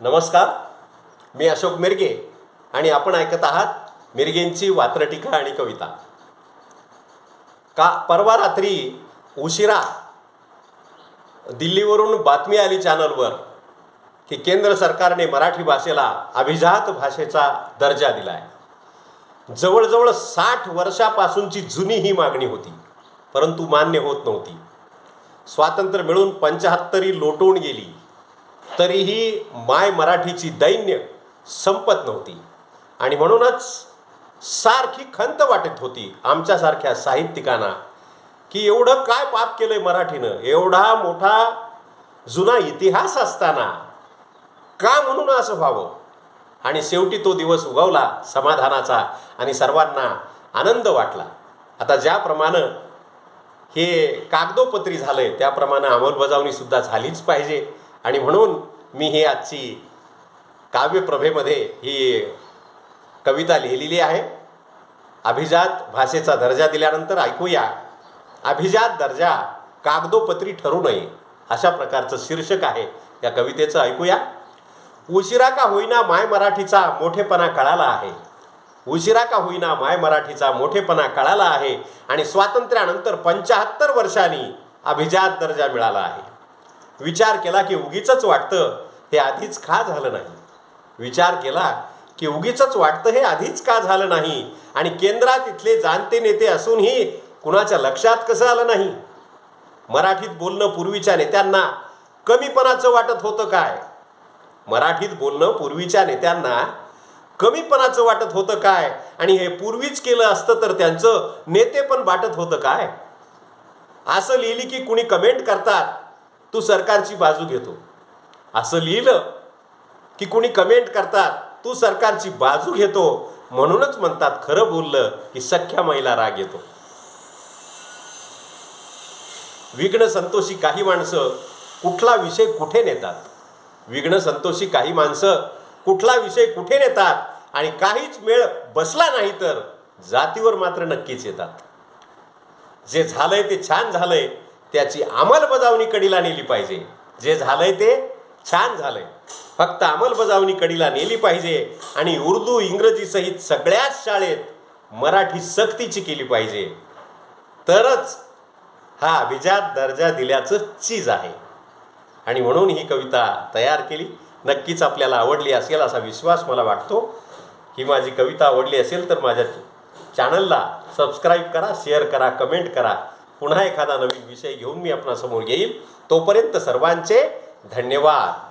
नमस्कार. मी अशोक मिरगे आणि आपण ऐकत आहात मिरगेंची वात्रटीका आणि कविता. का परवा रात्री उशिरा दिल्लीवरून बातमी आली चॅनलवर की केंद्र सरकारने मराठी भाषेला अभिजात भाषेचा दर्जा दिला आहे जवळजवळ साठ वर्षापासूनची जुनी ही मागणी होती परंतु मान्य होत नव्हती. स्वातंत्र्य मिळून पंचाहत्तरी लोटून गेली. तरीही माय मराठीची दैन्य संपत नव्हती. आणि म्हणूनच सारखी खंत वाटत होती आमच्यासारख्या साहित्यिकांना की एवढं काय पाप केलंय मराठीनं? एवढा मोठा जुना इतिहास असताना का म्हणून असं व्हावं? आणि शेवटी तो दिवस उगवला समाधानाचा आणि सर्वांना आनंद वाटला. आता ज्याप्रमाणे हे कागदोपत्री झालंय त्याप्रमाणे अंमलबजावणीसुद्धा झालीच पाहिजे. आणि म्हणून मी ही आजची काव्यप्रभेमध्ये ही कविता लिहिलेली आहे. अभिजात भाषेचा दर्जा दिल्यानंतर ऐकूया. अभिजात दर्जा कागदोपत्री ठरू नये अशा प्रकारचं शीर्षक आहे या कवितेचं. ऐकूया. उशिरा का होईना माय मराठीचा मोठेपणा कळाला आहे. उशिरा का होईना माय मराठीचा मोठेपणा कळाला आहे आणि स्वातंत्र्यानंतर पंचाहत्तर वर्षांनी अभिजात दर्जा मिळाला आहे. विचार केला की उगीच वाटतं हे आधीच का झालं नाही? विचार केला की उगीच वाटतं हे आधीच का झालं नाही? आणि केंद्रात इथले जाणते नेते असूनही कुणाच्या लक्षात कसं आलं नाही? मराठीत बोलणं पूर्वीच्या नेत्यांना कमीपणाचं वाटत होतं काय? मराठीत बोलणं पूर्वीच्या नेत्यांना कमीपणाचं वाटत होतं काय? आणि हे पूर्वीच केलं असतं तर त्यांचं नेते पण वाटत होतं काय? असं लिहिली की कुणी कमेंट करतात तू सरकारची बाजू घेतो. असं लिहिलं की कुणी कमेंट करतात तू सरकारची बाजू घेतो. म्हणूनच म्हणतात खरं बोललं की सख्या महिला राग येतो. विघ्न संतोषी काही माणसं कुठला विषय कुठे नेतात? विघ्न संतोषी काही माणसं कुठला विषय कुठे नेतात? आणि काहीच मेळ बसला नाही तर जातीवर मात्र नक्कीच येतात. जे झालंय ते छान झालंय. त्याची अंमलबजावणी कडीला नेली पाहिजे. जे झालंय ते छान झालंय. फक्त अंमलबजावणी कडीला नेली पाहिजे आणि उर्दू इंग्रजी सहित सगळ्याच शाळेत मराठी सक्तीची केली पाहिजे. तरच हा अभिजात दर्जा दिल्याचं चीज आहे. आणि म्हणून ही कविता तयार केली. नक्कीच आपल्याला आवडली असेल असा विश्वास मला वाटतो. ही माझी कविता आवडली असेल तर माझ्या चॅनलला सबस्क्राईब करा शेअर करा कमेंट करा. पुन्हा एखादा नवीन विषय घेऊन मी आपणासमोर येईल तोपर्यंत सर्वांचे धन्यवाद.